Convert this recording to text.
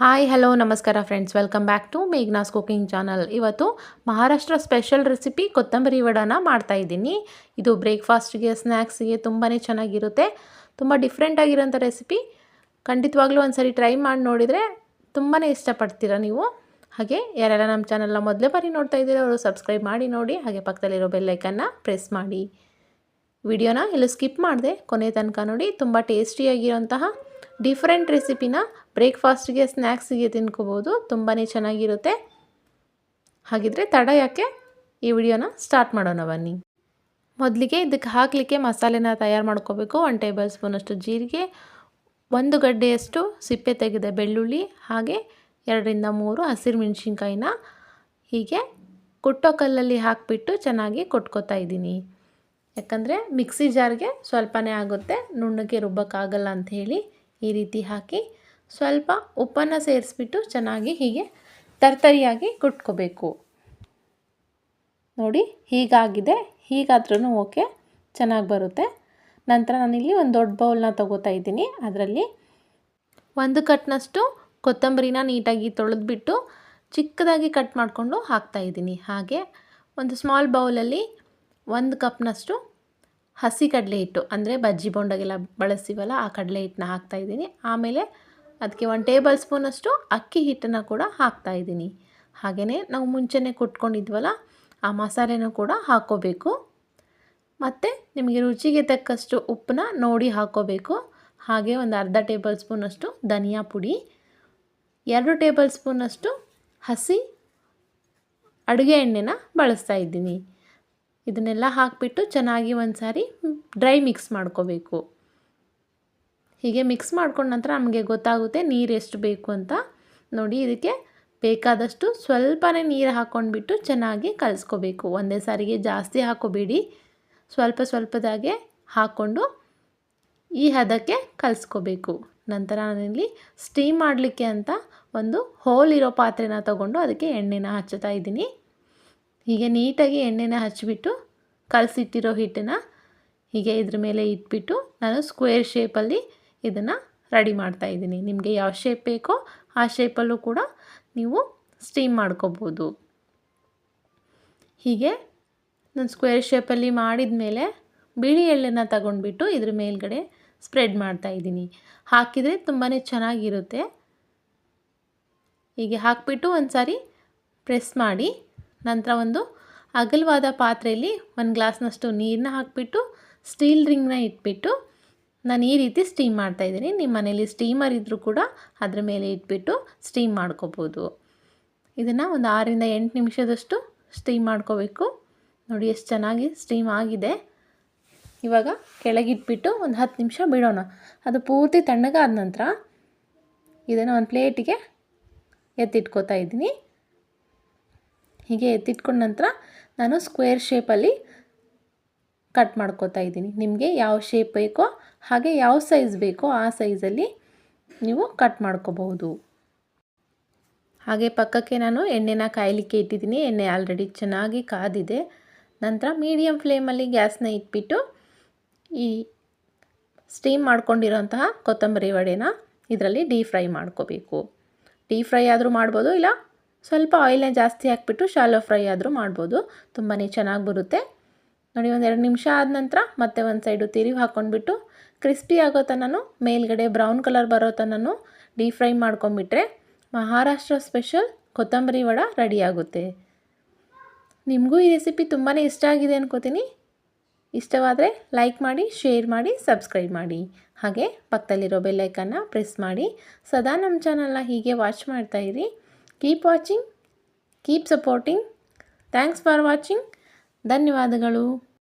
Hi hello ನಮಸ್ಕಾರ friends welcome back to Meghna's cooking channel ಇವತ್ತು Maharashtra special recipe ಕೊತ್ತಂಬರಿ ವಡಾನ ಮಾಡ್ತಾ ಇದ್ದೀನಿ. ಇದು ಬ್ರೇಕ್ಫಾಸ್ಟ್ಗೆ ಸ್ನ್ಯಾಕ್ಸ್ಗೆ ತುಂಬಾ ಚೆನ್ನಾಗಿರುತ್ತೆ. ತುಂಬ ಡಿಫ್ರೆಂಟ್ ಆಗಿರೋಂಥ ರೆಸಿಪಿ ಖಂಡಿತವಾಗ್ಲೂ ಒಂದ್ಸರಿ ಟ್ರೈ ಮಾಡಿ ನೋಡಿದರೆ ತುಂಬಾ ಇಷ್ಟಪಡ್ತೀರ ನೀವು. ಹಾಗೆ ಯಾರೆಲ್ಲ ನಮ್ಮ ಚಾನಲ್ನ ಮೊದಲೇ ಬಾರಿ ನೋಡ್ತಾ ಇದ್ದೀರ, ಅವರು ಸಬ್ಸ್ಕ್ರೈಬ್ ಮಾಡಿ ನೋಡಿ. ಹಾಗೆ ಪಕ್ಕದಲ್ಲಿರೋ ಬೆಲ್ಲೈಕನ್ನ ಪ್ರೆಸ್ ಮಾಡಿ. ವಿಡಿಯೋನ ಇಲ್ಲಿ ಸ್ಕಿಪ್ ಮಾಡಿದೆ, ಕೊನೆ ತನಕ ನೋಡಿ. ತುಂಬ ಟೇಸ್ಟಿಯಾಗಿರೋಂತಹ ಡಿಫ್ರೆಂಟ್ ರೆಸಿಪಿನ ಬ್ರೇಕ್ಫಾಸ್ಟ್ಗೆ ಸ್ನ್ಯಾಕ್ಸಿಗೆ ತಿನ್ಕೋಬೋದು ತುಂಬಾ ಚೆನ್ನಾಗಿರುತ್ತೆ. ಹಾಗಿದ್ರೆ ತಡ ಯಾಕೆ? ಈ ವಿಡಿಯೋನ ಸ್ಟಾರ್ಟ್ ಮಾಡೋಣ ಬನ್ನಿ. ಮೊದಲಿಗೆ ಇದಕ್ಕೆ ಹಾಕಲಿಕ್ಕೆ ಮಸಾಲೆನ ತಯಾರು ಮಾಡ್ಕೋಬೇಕು. ಒನ್ ಟೇಬಲ್ ಸ್ಪೂನಷ್ಟು ಜೀರಿಗೆ, ಒಂದು ಗಡ್ಡೆಯಷ್ಟು ಸಿಪ್ಪೆ ತೆಗೆದ ಬೆಳ್ಳುಳ್ಳಿ, ಹಾಗೆ ಎರಡರಿಂದ ಮೂರು ಹಸಿರು ಮೆಣಸಿನ್ಕಾಯಿನ ಹೀಗೆ ಕುಟ್ಟೋ ಕಲ್ಲಲ್ಲಿ ಹಾಕಿಬಿಟ್ಟು ಚೆನ್ನಾಗಿ ಕೊಟ್ಕೋತಾ ಇದ್ದೀನಿ. ಯಾಕಂದರೆ ಮಿಕ್ಸಿ ಜಾರ್ಗೆ ಸ್ವಲ್ಪನೇ ಆಗುತ್ತೆ, ನುಣ್ಣಗೆ ರುಬ್ಬಕ್ಕಾಗಲ್ಲ ಅಂತ ಹೇಳಿ ಈ ರೀತಿ ಹಾಕಿ ಸ್ವಲ್ಪ ಉಪ್ಪನ್ನು ಸೇರಿಸ್ಬಿಟ್ಟು ಚೆನ್ನಾಗಿ ಹೀಗೆ ತರ್ತರಿಯಾಗಿ ಕುಟ್ಕೋಬೇಕು. ನೋಡಿ, ಹೀಗಾಗಿದೆ. ಹೀಗಾದ್ರೂ ಓಕೆ, ಚೆನ್ನಾಗಿ ಬರುತ್ತೆ. ನಂತರ ನಾನಿಲ್ಲಿ ಒಂದು ದೊಡ್ಡ ಬೌಲ್ನ ತೊಗೋತಾ ಇದ್ದೀನಿ. ಅದರಲ್ಲಿ ಒಂದು ಕಟ್ನಷ್ಟು ಕೊತ್ತಂಬರಿನ ನೀಟಾಗಿ ತೊಳೆದ್ಬಿಟ್ಟು ಚಿಕ್ಕದಾಗಿ ಕಟ್ ಮಾಡಿಕೊಂಡು ಹಾಕ್ತಾಯಿದ್ದೀನಿ ಹಾಗೆ ಒಂದು ಸ್ಮಾಲ್ ಬೌಲಲ್ಲಿ ಒಂದು ಕಪ್ನಷ್ಟು ಹಸಿ ಕಡಲೆ ಹಿಟ್ಟು ಅಂದರೆ ಬಜ್ಜಿ ಬೊಂಡಗೆಲ್ಲ ಬಳಸ್ತೀವಲ್ಲ, ಆ ಕಡಲೆ ಹಿಟ್ಟನ್ನ ಹಾಕ್ತಾಯಿದ್ದೀನಿ ಆಮೇಲೆ ಅದಕ್ಕೆ ಒಂದು ಟೇಬಲ್ ಸ್ಪೂನಷ್ಟು ಅಕ್ಕಿ ಹಿಟ್ಟನ್ನು ಕೂಡ ಹಾಕ್ತಾ ಇದ್ದೀನಿ. ಹಾಗೆಯೇ ನಾವು ಮುಂಚೆನೇ ಕುಟ್ಕೊಂಡಿದ್ವಲ್ಲ, ಆ ಮಸಾಲೆನೂ ಕೂಡ ಹಾಕ್ಕೋಬೇಕು ಮತ್ತು ನಿಮಗೆ ರುಚಿಗೆ ತಕ್ಕಷ್ಟು ಉಪ್ಪನ್ನ ನೋಡಿ ಹಾಕ್ಕೋಬೇಕು ಹಾಗೆ ಒಂದು ಅರ್ಧ ಟೇಬಲ್ ಸ್ಪೂನಷ್ಟು ಧನಿಯಾ ಪುಡಿ, ಎರಡು ಟೇಬಲ್ ಸ್ಪೂನಷ್ಟು ಹಸಿ ಅಡುಗೆ ಎಣ್ಣೆನ ಬಳಸ್ತಾ ಇದ್ದೀನಿ. ಇದನ್ನೆಲ್ಲ ಹಾಕಿಬಿಟ್ಟು ಚೆನ್ನಾಗಿ ಒಂದು ಸಾರಿ ಡ್ರೈ ಮಿಕ್ಸ್ ಮಾಡ್ಕೋಬೇಕು. ಹೀಗೆ ಮಿಕ್ಸ್ ಮಾಡ್ಕೊಂಡ ನಂತರ ನಮಗೆ ಗೊತ್ತಾಗುತ್ತೆ ನೀರು ಎಷ್ಟು ಬೇಕು ಅಂತ. ನೋಡಿ ಇದಕ್ಕೆ ಬೇಕಾದಷ್ಟು ಸ್ವಲ್ಪನೇ ನೀರು ಹಾಕ್ಕೊಂಡ್ಬಿಟ್ಟು ಚೆನ್ನಾಗಿ ಕಲಿಸ್ಕೋಬೇಕು. ಒಂದೇ ಸಾರಿಗೆ ಜಾಸ್ತಿ ಹಾಕೋಬೇಡಿ. ಸ್ವಲ್ಪ ಸ್ವಲ್ಪದಾಗೆ ಹಾಕ್ಕೊಂಡು ಈ ಹದಕ್ಕೆ ಕಲಿಸ್ಕೋಬೇಕು. ನಂತರ ನಾನಿಲ್ಲಿ ಸ್ಟೀಮ್ ಮಾಡಲಿಕ್ಕೆ ಅಂತ ಒಂದು ಹೋಲ್ ಇರೋ ಪಾತ್ರೆನ ತಗೊಂಡು ಅದಕ್ಕೆ ಎಣ್ಣೆನ ಹಚ್ಚುತ್ತಾ ಇದ್ದೀನಿ. ಹೀಗೆ ನೀಟಾಗಿ ಎಣ್ಣೆನ ಹಚ್ಚಿಬಿಟ್ಟು ಕಲಸಿಟ್ಟಿರೋ ಹಿಟ್ಟನ್ನು ಹೀಗೆ ಇದ್ರ ಮೇಲೆ ಇಟ್ಬಿಟ್ಟು ನಾನು ಸ್ಕ್ವೇರ್ ಶೇಪಲ್ಲಿ ಇದನ್ನು ರೆಡಿ ಮಾಡ್ತಾ ಇದ್ದೀನಿ. ನಿಮಗೆ ಯಾವ ಶೇಪ್ ಬೇಕೋ ಆ ಶೇಪಲ್ಲೂ ಕೂಡ ನೀವು ಸ್ಟೀಮ್ ಮಾಡ್ಕೋಬೋದು. ಹೀಗೆ ನಾನು ಸ್ಕ್ವೇರ್ ಶೇಪಲ್ಲಿ ಮಾಡಿದ ಮೇಲೆ ಬಿಳಿ ಎಳ್ಳನ್ನು ತಗೊಂಡ್ಬಿಟ್ಟು ಇದ್ರ ಮೇಲ್ಗಡೆ ಸ್ಪ್ರೆಡ್ ಮಾಡ್ತಾ ಇದ್ದೀನಿ. ಹಾಕಿದರೆ ತುಂಬಾ ಚೆನ್ನಾಗಿರುತ್ತೆ. ಹೀಗೆ ಹಾಕಿಬಿಟ್ಟು ಒಂದು ಸಾರಿ ಪ್ರೆಸ್ ಮಾಡಿ ನಂತರ ಒಂದು ಅಗಲವಾದ ಪಾತ್ರೆಯಲ್ಲಿ ಒಂದು ಗ್ಲಾಸ್ನಷ್ಟು ನೀರನ್ನ ಹಾಕಿಬಿಟ್ಟು ಸ್ಟೀಲ್ ರಿಂಗ್ನ ಇಟ್ಬಿಟ್ಟು ನಾನು ಈ ರೀತಿ ಸ್ಟೀಮ್ ಮಾಡ್ತಾಯಿದ್ದೀನಿ ನಿಮ್ಮ ಮನೇಲಿ ಸ್ಟೀಮರ್ ಇದ್ದರೂ ಕೂಡ ಅದ್ರ ಮೇಲೆ ಇಟ್ಬಿಟ್ಟು ಸ್ಟೀಮ್ ಮಾಡ್ಕೋಬೋದು. ಇದನ್ನು ಒಂದು ಆರರಿಂದ ಎಂಟು ನಿಮಿಷದಷ್ಟು ಸ್ಟೀಮ್ ಮಾಡ್ಕೋಬೇಕು. ನೋಡಿ ಎಷ್ಟು ಚೆನ್ನಾಗಿ ಸ್ಟೀಮ್ ಆಗಿದೆ. ಇವಾಗ ಕೆಳಗಿಟ್ಬಿಟ್ಟು ಒಂದು ಹತ್ತು ನಿಮಿಷ ಬಿಡೋಣ. ಅದು ಪೂರ್ತಿ ತಣ್ಣಗಾದ ನಂತರ ಇದನ್ನು ಒಂದು ಪ್ಲೇಟಿಗೆ ಎತ್ತಿಟ್ಕೋತಾ ಇದ್ದೀನಿ. ಹೀಗೆ ಎತ್ತಿಟ್ಕೊಂಡ ನಂತರ ನಾನು ಸ್ಕ್ವೇರ್ ಶೇಪಲ್ಲಿ ಕಟ್ ಮಾಡ್ಕೋತಾ ಇದ್ದೀನಿ. ನಿಮಗೆ ಯಾವ ಶೇಪ್ ಬೇಕೋ ಹಾಗೆ ಯಾವ ಸೈಜ್ ಬೇಕೋ ಆ ಸೈಜಲ್ಲಿ ನೀವು ಕಟ್ ಮಾಡ್ಕೋಬಹುದು. ಹಾಗೆ ಪಕ್ಕಕ್ಕೆ ನಾನು ಎಣ್ಣೆನ ಕಾಯಲಿಕ್ಕೆ ಇಟ್ಟಿದ್ದೀನಿ. ಎಣ್ಣೆ ಆಲ್ರೆಡಿ ಚೆನ್ನಾಗಿ ಕಾದಿದೆ. ನಂತರ ಮೀಡಿಯಮ್ ಫ್ಲೇಮಲ್ಲಿ ಗ್ಯಾಸ್ನ ಇಟ್ಬಿಟ್ಟು ಈ ಸ್ಟೀಮ್ ಮಾಡ್ಕೊಂಡಿರೋಂತಹ ಕೊತ್ತಂಬರಿ ವಡೆನ ಇದರಲ್ಲಿ ಡೀಪ್ ಫ್ರೈ ಮಾಡ್ಕೋಬೇಕು. ಡೀಪ್ ಫ್ರೈ ಆದರೂ ಮಾಡ್ಬೋದು ಇಲ್ಲ ಸ್ವಲ್ಪ ಆಯಿಲ್ನ ಜಾಸ್ತಿ ಹಾಕ್ಬಿಟ್ಟು ಶಾಲೋ ಫ್ರೈ ಆದರೂ ಮಾಡ್ಬೋದು. ತುಂಬಾ ಚೆನ್ನಾಗಿ ಬರುತ್ತೆ. ನೋಡಿ, ಒಂದು ಎರಡು ನಿಮಿಷ ಆದ ನಂತರ ಮತ್ತೆ ಒಂದು ಸೈಡು ತಿರುವಿ ಹಾಕ್ಕೊಂಡ್ಬಿಟ್ಟು ಕ್ರಿಸ್ಪಿ ಆಗೋ ತನೂ ಮೇಲ್ಗಡೆ ಬ್ರೌನ್ ಕಲರ್ ಬರೋ ತನೂ ಡೀಪ್ ಫ್ರೈ ಮಾಡ್ಕೊಂಬಿಟ್ರೆ ಮಹಾರಾಷ್ಟ್ರ ಸ್ಪೆಷಲ್ ಕೊತ್ತಂಬರಿ ವಡ ರೆಡಿ ಆಗುತ್ತೆ. ನಿಮಗೂ ಈ ರೆಸಿಪಿ ತುಂಬಾ ಇಷ್ಟ ಆಗಿದೆ ಅನ್ಕೋತೀನಿ. ಇಷ್ಟವಾದರೆ ಲೈಕ್ ಮಾಡಿ ಶೇರ್ ಮಾಡಿ ಸಬ್ಸ್ಕ್ರೈಬ್ ಮಾಡಿ. ಹಾಗೆ ಪಕ್ಕದಲ್ಲಿರೋ ಬೆಲ್ಲೈಕನ್ನು ಪ್ರೆಸ್ ಮಾಡಿ. ಸದಾ ನಮ್ಮ ಚಾನಲ್ನ ಹೀಗೆ watch ಮಾಡ್ತಾಯಿರಿ keep watching keep supporting thanks for watching ಧನ್ಯವಾದಗಳು.